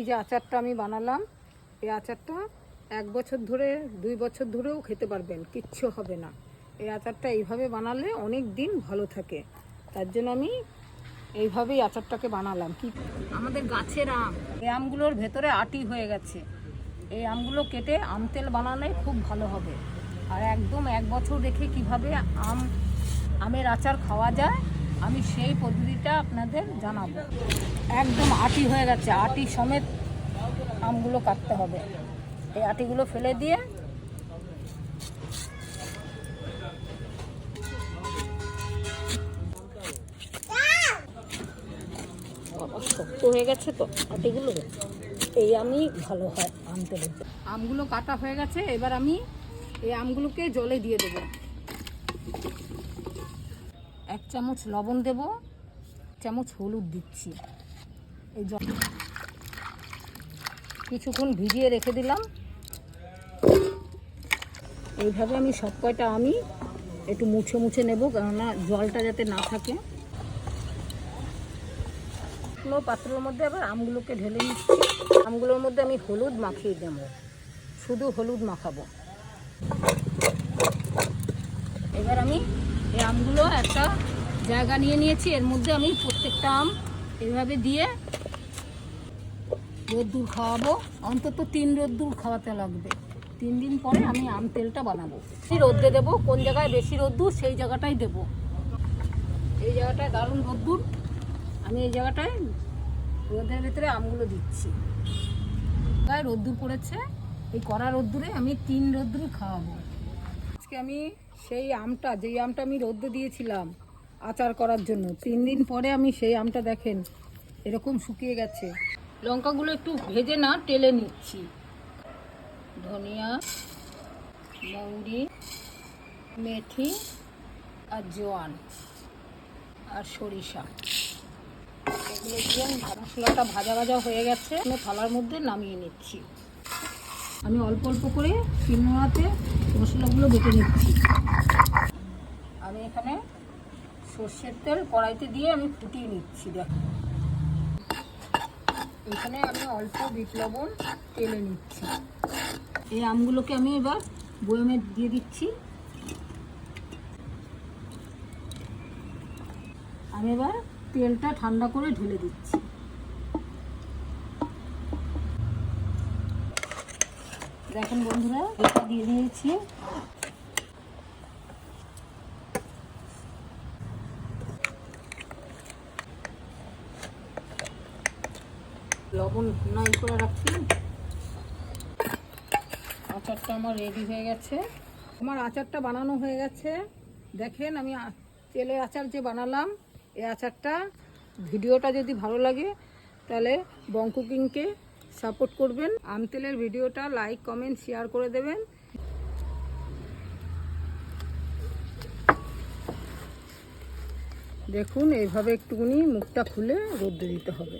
এই যে আচারটা আমি বানালাম, এই আচারটা এক বছর ধরে, দুই বছর ধরেও খেতে পারবেন, কিচ্ছু হবে না। এই আচারটা এইভাবে বানালে অনেক দিন ভালো থাকে। তার জন্য আমি এইভাবেই আচারটাকে বানালাম। কি আমাদের গাছের আম, এই আমগুলোর ভেতরে আটি হয়ে গেছে। এই আমগুলো কেটে আম তেল বানালে খুব ভালো হবে। আর একদম এক বছর রেখে কীভাবে আম, আমের আচার খাওয়া যায় আমি সেই পদ্ধতিটা আপনাদের জানাব। একদম আটি হয়ে গেছে। আটি সমেত আমগুলো কাটতে হবে। এই আটিগুলো ফেলে দিয়ে হয়ে গেছে তো আটিগুলো। এই আমি ভালো হয় আম তেলের আমগুলো কাটা হয়ে গেছে। এবার আমি এই আমগুলোকে জলে দিয়ে দেব। এক চামচ লবণ দেব চামচ হলুদ দিচ্ছি। এই জল কিছুক্ষণ ভিজিয়ে রেখে দিলাম। এইভাবে আমি সব কয়টা আমি একটু মুছে মুছে নেব, কেননা জলটা যাতে না থাকে। শুকনো পাত্রের মধ্যে আবার আমগুলোকে ঢেলে নিচ্ছি। আমগুলোর মধ্যে আমি হলুদ মাখিয়ে দেব। শুধু হলুদ মাখাবো। এবার আমি এই আমগুলো একটা জায়গা নিয়ে নিয়েছি, এর মধ্যে আমি প্রত্যেকটা আম এইভাবে দিয়ে রোদ্দুর খাওয়াবো। অন্তত তিন রোদ্দুর খাওয়াতে লাগবে। তিন দিন পরে আমি আম তেলটা বানাবো। এই রোদ্রে দেবো, কোন জায়গায় বেশি রোদ্দুর সেই জায়গাটাই দেবো। এই জায়গাটায় দারুণ রোদ্দুর। আমি এই জায়গাটায় রোদের ভেতরে আমগুলো দিচ্ছি। গায়ে রোদ্দুর পড়েছে। এই কড়া রোদ্দুরে আমি তিন রোদ্দুরে খাওয়াবো। আজকে আমি সেই আমটা, যেই আমটা আমি রোদ্দে দিয়েছিলাম আচার করার জন্য। তিন দিন পরে আমি সেই আমটা দেখেন, এরকম শুকিয়ে গেছে। লঙ্কাগুলো একটু ভেজে না, টেলে নিচ্ছি। ধনিয়া, মৌরি, মেথি আর জোয়ান আর সরিষা। এগুলো মশলাটা ভাজা ভাজা হয়ে গেছে আমি থালার মধ্যে নামিয়ে নিচ্ছি। আমি অল্প অল্প করে শিলনোড়াতে মশলাগুলো বেটে নিচ্ছি। আমি এখানে সর্ষের তেল কড়াইতে দিয়ে আমি ফুটিয়ে নিচ্ছি, দেখো। এখানে আমি অল্প বিট লবণ তেলে নিচ্ছি। এই আমগুলোকে আমি এবার বয়মে দিয়ে দিচ্ছি। আমি এবার তেলটা ঠান্ডা করে ঢেলে দিচ্ছি। দেখেন বন্ধুরা, এটা দিয়ে দিয়েছি। লবণ নাই করে রাখছি। আচারটা আমার রেডি হয়ে গেছে। আমার আচারটা বানানো হয়ে গেছে। দেখেন আমি তেলের আচার যে বানালাম, এই আচারটা ভিডিওটা যদি ভালো লাগে, তাহলে বং কুকিংকে সাপোর্ট করবেন। আম তেলের ভিডিওটা লাইক কমেন্ট শেয়ার করে দেবেন। দেখুন, এইভাবে একটুখানি মুখটা খুলে রোদ্দে দিতে হবে।